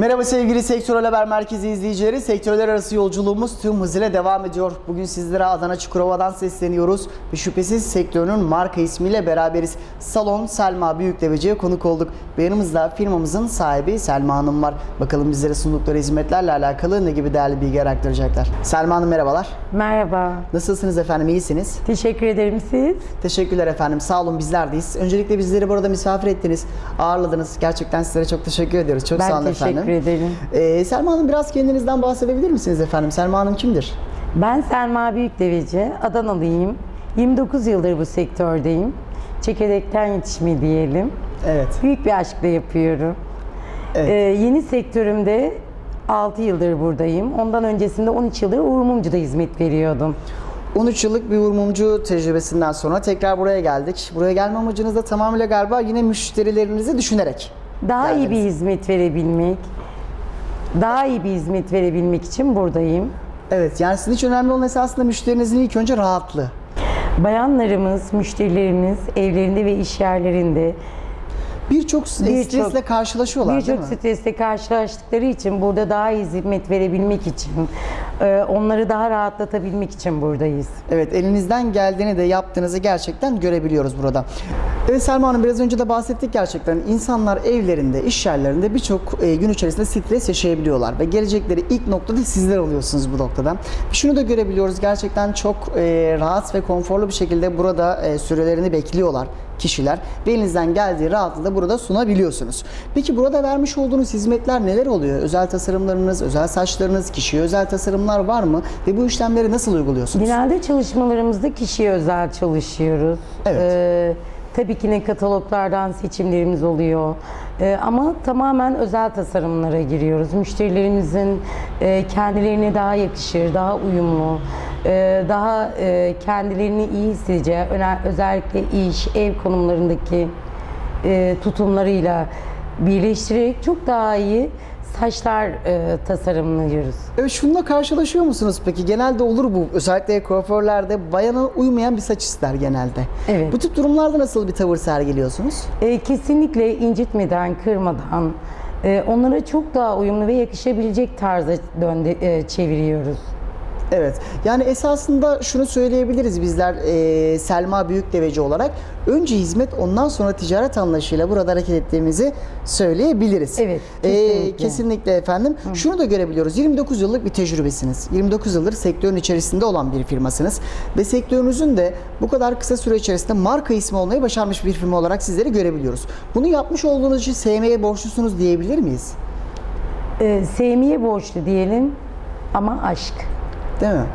Merhaba sevgili Sektörel Haber Merkezi izleyicileri. Sektörler arası yolculuğumuz tüm hızıyla devam ediyor. Bugün sizlere Adana Çukurova'dan sesleniyoruz. Ve şüphesiz sektörünün marka ismiyle beraberiz. Salon Selma Büyükdeveci'ye konuk olduk. Ve yanımızda firmamızın sahibi Selma Hanım var. Bakalım bizlere sundukları hizmetlerle alakalı ne gibi değerli bilgiler aktaracaklar. Selma Hanım merhabalar. Merhaba. Nasılsınız efendim? İyisiniz? Teşekkür ederim siz. Teşekkürler efendim. Sağ olun bizlerdeyiz. Öncelikle bizleri burada misafir ettiniz, ağırladınız. Gerçekten sizlere çok teşekkür ediyoruz. Çok sağ olun ben teşekkür ederim. Ee, Selma Hanım biraz kendinizden bahsedebilir misiniz efendim? Selma Hanım kimdir? Ben Selma Büyükdeveci, Adanalıyım. 29 yıldır bu sektördeyim. Çekirdekten yetişme diyelim. Evet. Büyük bir aşkla yapıyorum. Evet. Ee, yeni sektörümde 6 yıldır buradayım. Ondan öncesinde 13 yıldır Uğur Mumcu'da hizmet veriyordum. 13 yıllık bir vurmumcu tecrübesinden sonra tekrar buraya geldik. Buraya gelme amacınız da tamamıyla galiba yine müşterilerinizi düşünerek. Daha iyi bir geldiniz. hizmet verebilmek, daha iyi bir hizmet verebilmek için buradayım. Evet yani sizin için önemli olan esasında müşterinizin ilk önce rahatlığı. Bayanlarımız, müşterilerimiz evlerinde ve iş yerlerinde Birçok Birçok- stresle karşılaşıyorlar değil Birçok mi? stresle karşılaştıkları için burada daha iyi hizmet verebilmek için, e, onları daha rahatlatabilmek için buradayız. Evet elinizden geldiğini de yaptığınızı gerçekten görebiliyoruz burada. Evet Selma Hanım biraz önce de bahsettik gerçekten. İnsanlar evlerinde, iş yerlerinde birçok e, gün içerisinde stres yaşayabiliyorlar. Ve gelecekleri ilk noktada sizler oluyorsunuz bu noktada. Şunu da görebiliyoruz gerçekten çok e, rahat ve konforlu bir şekilde burada e, sürelerini bekliyorlar kişiler ve elinizden geldiği rahatlığı da burada sunabiliyorsunuz. Peki burada vermiş olduğunuz hizmetler neler oluyor? Özel tasarımlarınız, özel saçlarınız, kişiye özel tasarımlar var mı? Ve bu işlemleri nasıl uyguluyorsunuz? Genelde çalışmalarımızda kişiye özel çalışıyoruz. Evet. E, tabii ki ne kataloglardan seçimlerimiz oluyor. E, ama tamamen özel tasarımlara giriyoruz. Müşterilerimizin e, kendilerine daha yakışır, daha uyumlu, e, daha e, kendilerini iyi hissedeceği, özellikle iş, ev konumlarındaki e, tutumlarıyla birleştirerek çok daha iyi saçlar e, tasarımlıyoruz. Evet şununla karşılaşıyor musunuz peki? Genelde olur bu. Özellikle kuaförlerde bayana uymayan bir saç ister genelde. Evet. Bu tip durumlarda nasıl bir tavır sergiliyorsunuz? E, kesinlikle incitmeden, kırmadan e, onlara çok daha uyumlu ve yakışabilecek tarza döndü, e, çeviriyoruz. Evet. Yani esasında şunu söyleyebiliriz bizler e, Selma Büyükdeveci olarak. Önce hizmet ondan sonra ticaret anlayışıyla burada hareket ettiğimizi söyleyebiliriz. Evet, E, kesinlikle. kesinlikle efendim. Şunu da görebiliyoruz. 29 yıllık bir tecrübesiniz. 29 yıldır sektörün içerisinde olan bir firmasınız. Ve sektörünüzün de bu kadar kısa süre içerisinde marka ismi olmayı başarmış bir firma olarak sizleri görebiliyoruz. Bunu yapmış olduğunuz için sevmeye borçlusunuz diyebilir miyiz? E, sevmeye borçlu diyelim ama aşk. Değil mi?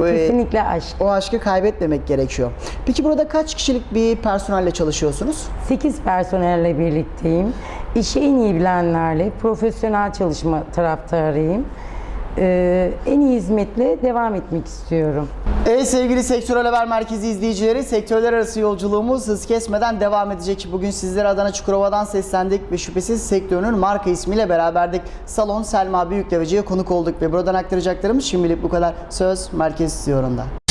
E, Kesinlikle aşk. o aşkı kaybetmemek gerekiyor. Peki burada kaç kişilik bir personelle çalışıyorsunuz? 8 personelle birlikteyim. İşi en iyi bilenlerle profesyonel çalışma taraftarıyım. E, en iyi hizmetle devam etmek istiyorum. Evet sevgili Sektörel Haber Merkezi izleyicileri, sektörler arası yolculuğumuz hız kesmeden devam edecek. Bugün sizlere Adana Çukurova'dan seslendik ve şüphesiz sektörünün marka ismiyle beraberdik. Salon Selma Büyükdeveci'ye konuk olduk ve buradan aktaracaklarımız şimdilik bu kadar. Söz Merkez Stüdyo'nda.